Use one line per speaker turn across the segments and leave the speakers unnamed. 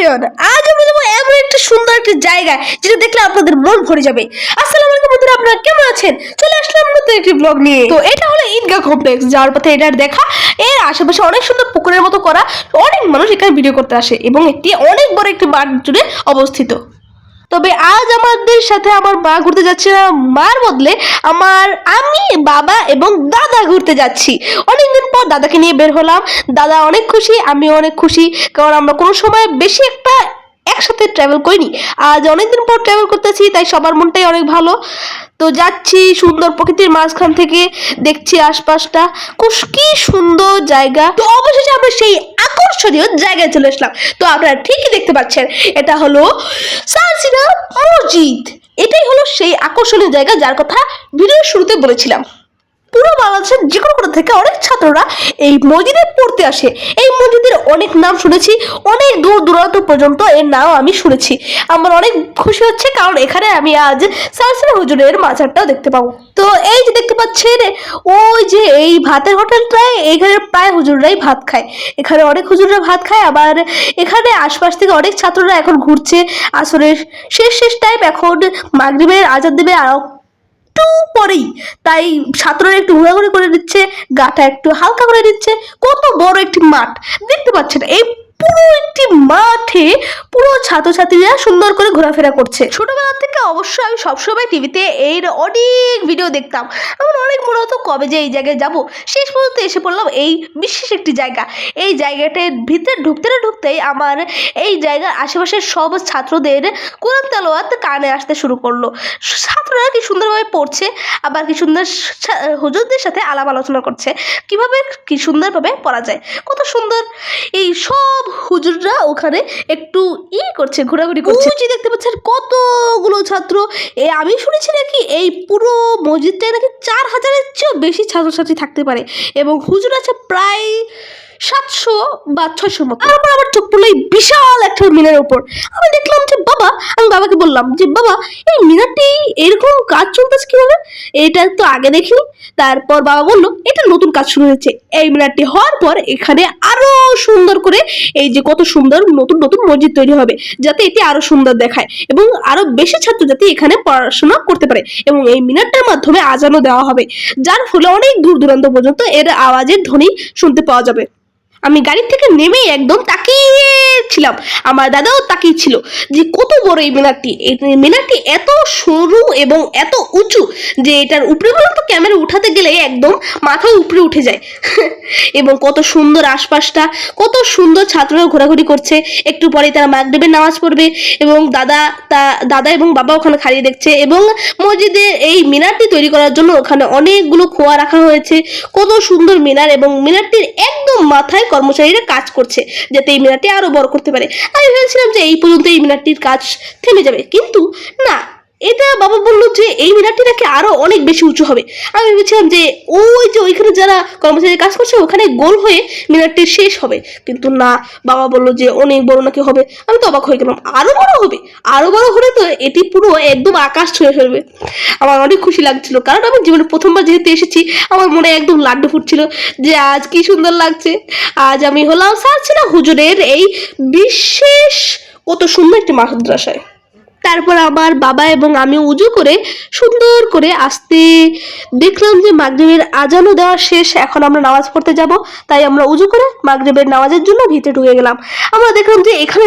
Everyone আজ আমি যাব এমন একটা সুন্দর একটা জায়গায় যেটা দেখলে আপনাদের মন ভরে যাবে। আসসালামু আলাইকুম বন্ধুরা, আপনারা কেমন আছেন? চলে আসলাম নতুন একটি ব্লগ নিয়ে। তো এটা হলো ঈদগাহ কমপ্লেক্স যাওয়ার পথে এটার দেখা। এর আশেপাশে অনেক সুন্দর পুকুরের মতো করা, অনেক মানুষ এখানে ভিডিও করতে আসে এবং একটি অনেক বড় একটি মাঠ জুড়ে অবস্থিত। তবে আজ আমাদের সাথে আমার মা ঘুরতে যাচ্ছে না। মার বদলে আমার আমি, বাবা এবং দাদা ঘুরতে যাচ্ছি। অনেকদিন পর দাদাকে নিয়ে বের হলাম। দাদা অনেক খুশি, আমিও অনেক খুশি। কারণ আমরা কোনো সময় বেশি একটা একসাথে ট্রাভেল করিনি। আজ অনেকদিন পর ট্রাভেল করতেছি, তাই সবার মনটাই অনেক ভালো। তো যাচ্ছি সুন্দর প্রকৃতির মাঝখান থেকে, দেখছি আশপাশটা। কি সুন্দর জায়গা। তো অবশেষে আমরা সেই আকর্ষণীয় জায়গায় চলে আসলাম। তো আপনারা ঠিকই দেখতে পাচ্ছেন, এটা হলো সালসিনা মসজিদ। এটাই হলো সেই আকর্ষণীয় জায়গা, যার কথা ভিডিওর শুরুতে বলেছিলাম। পুরো বাংলাদেশের যে কোনো কোণা থেকে অনেক ছাত্ররা এই মসজিদে পড়তে আসে। এই মসজিদের অনেক নাম শুনেছি, অনেক দূর দূরান্ত পর্যন্ত এর নাম আমি শুনেছি। আমার অনেক খুশি হচ্ছে কারণ এখানে আমি আজ সালসিনা হুজুরের মাজারটাও দেখতে পাবো। তো এই যে দেখতে পাচ্ছেন, ওই যে এই ভাতের হোটেলটায় এখানে প্রায় হুজুররাই ভাত খায়। এখানে অনেক হুজুররা ভাত খায়, আবার এখানে আশপাশ থেকে অনেক ছাত্ররা এখন ঘুরছে। আসরের শেষ শেষ টাইম এখন মাগরিবের আজাদ দেবে আর একটু পরেই। তাই ছাত্ররা একটু ঘোরাঘুরি করে দিচ্ছে, গাটা একটু হালকা করে দিচ্ছে। কত বড় একটি মাঠ। দেখতে পাচ্ছেন, এই পুরো একটি মাঠে। পুরো ছাত্রছাত্রীরা সুন্দর করে ঘোরাফেরা করছে। ছোটবেলা থেকে অবশ্যই আমি সবসময় টিভিতে এর অনেক ভিডিও দেখতাম। আমার অনেক মনে হতো, কবে যে এই জায়গায় যাব? শেষ পর্যন্ত এসে পড়লাম এই বিশেষ একটি জায়গা। এই জায়গাটার ভিতরে ঢুকতে না ঢুকতেই আমার এই জায়গার আশেপাশের সব ছাত্রদের কোরআন তেলাওয়াত কানে আসতে শুরু করল। ছাত্ররা কি সুন্দরভাবে পড়ছে, আবার কি সুন্দর হুজুরদের সাথে আলাপ আলোচনা করছে, কীভাবে কি সুন্দরভাবে পড়া যায়? কত সুন্দর এই সব হুজুররা ওখানে একটু ই করছে, ঘোরাঘুরি করছে। যে দেখতে পাচ্ছেন কতগুলো ছাত্র। এ আমি শুনেছি নাকি এই পুরো মসজিদটায় নাকি চার হাজারের চেয়েও বেশি ছাত্রছাত্রী থাকতে পারে এবং হুজুর আছে প্রায় সাতশো বা ছয়শোর মতো। তারপর আমার চোখ পড়ল বিশাল একটা মিনারের উপর আমি দেখলাম যে বাবা, আমি বাবাকে বললাম যে, বাবা, এই মিনারটি এরকম কাজ চলতেছে কীভাবে? এটা তো আগে দেখিনি। তারপর বাবা বলল, এটা নতুন কাজ শুরু হয়েছে। এই মিনারটি হওয়ার পর এখানে আরও সুন্দর করে এই যে কত সুন্দর নতুন নতুন মসজিদ তৈরি হবে, যাতে এটি আরও সুন্দর দেখায় এবং আরও বেশি ছাত্র যাতে এখানে পড়াশোনা করতে পারে এবং এই মিনারটার মাধ্যমে আজানও দেওয়া হবে, যার ফলে অনেক দূর দূরান্ত পর্যন্ত এর আওয়াজের ধ্বনি শুনতে পাওয়া যাবে। আমি গাড়ি থেকে নেমেই একদম তাকিয়ে ছিলাম আমার দাদাও তাকিয়ে ছিল যে কত বড় এই মিনারটি। এই মিনারটি এত সরু এবং এত উঁচু যে এটার উপরে বলুন তো ক্যামেরা উঠাতে গেলে একদম মাথায় উপরে উঠে যায়। এবং কত সুন্দর আশপাশটা, কত সুন্দর ছাত্ররা ঘোরাঘুরি করছে। একটু পরে তারা মাগরিবের নামাজ পড়বে এবং দাদা, তা, দাদা এবং বাবা ওখানে খালিয়ে দেখছে এবং মসজিদে এই মিনারটি তৈরি করার জন্য ওখানে অনেকগুলো খোয়া রাখা হয়েছে। কত সুন্দর মিনার এবং মিনারটির একদম মাথায় কর্মচারীরা কাজ করছে যাতে এই মিনারটি আরও বড় করতে পারে। আমি ভেবেছিলাম যে এই পর্যন্ত এই মিনারটির কাজ থেমে যাবে। কিন্তু না এটা বাবা বলল যে এই মিনারটি নাকি আরও অনেক বেশি উঁচু হবে। আমি ভেবেছিলাম যে ওই যে ওইখানে যারা কর্মচারী কাজ করছে ওখানে গোল হয়ে মিনারটি শেষ হবে। কিন্তু না, বাবা বলল যে অনেক বড় নাকি হবে। আমি তো অবাক হয়ে গেলাম, আরও বড় হবে? আরও বড় হলে তো এটি পুরো একদম আকাশ ছুঁয়ে ফেলবে। আমার অনেক খুশি লাগছিল, কারণ আমি জীবনে প্রথমবার যেহেতু এসেছি, আমার মনে একদম লাড্ডু ফুটছিল যে আজ কি সুন্দর লাগছে। আজ আমি হলাম সারছিলাম হুজুরের এই বিশেষ, কত সুন্দর একটি মাদ্রাসায়। তারপর আমার বাবা এবং আমি উজু করে সুন্দর করে আসতে দেখলাম যে মাগরীবের আজানও দেওয়া শেষ, এখন আমরা নামাজ পড়তে যাব। তাই আমরা উজু করে মাগরীবের নামাজের জন্য ভিতরে ঢুকে গেলাম। আমরা দেখলাম যে এখানে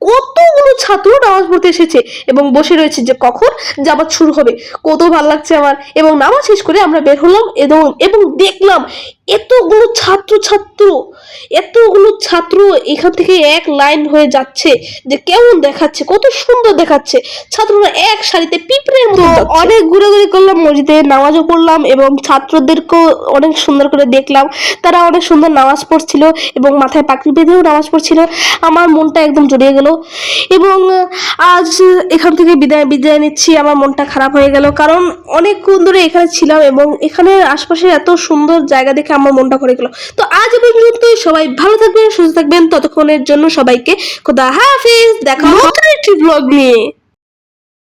কতগুলো ছাত্র নামাজ পড়তে এসেছে এবং বসে রয়েছে যে কখন জামাত শুরু হবে। কত ভালো লাগছে আমার। এবং নামাজ শেষ করে আমরা বের হলাম এবং এবং দেখলাম এতগুলো ছাত্র ছাত্র এতগুলো ছাত্র এখান থেকে এক লাইন হয়ে যাচ্ছে যে কেমন দেখাচ্ছে কত সুন্দর দেখাচ্ছে। ছাত্ররা এক সারিতে পিঁপড়ের মতো অনেক ঘুরাঘুরি করলাম মসজিদে নামাজও পড়লাম এবং ছাত্রদেরকেও অনেক সুন্দর করে দেখলাম। তারা অনেক সুন্দর নামাজ পড়ছিল এবং মাথায় পাখি বেঁধেও নামাজ পড়ছিল। আমার মনটা একদম জড়িয়ে গেল। এবং আজ এখান থেকে বিদায় বিদায় নিচ্ছি। আমার মনটা খারাপ হয়ে গেল। কারণ অনেকক্ষণ ধরে এখানে ছিলাম এবং এখানে আশপাশে এত সুন্দর জায়গা দেখে আমার মনটা করে গেল। তো আজ পর্যন্ত সবাই ভালো থাকবেন, সুস্থ থাকবেন। ততক্ষণের জন্য সবাইকে খোদা হাফিজ। দেখা একটি ব্লগ নিয়ে।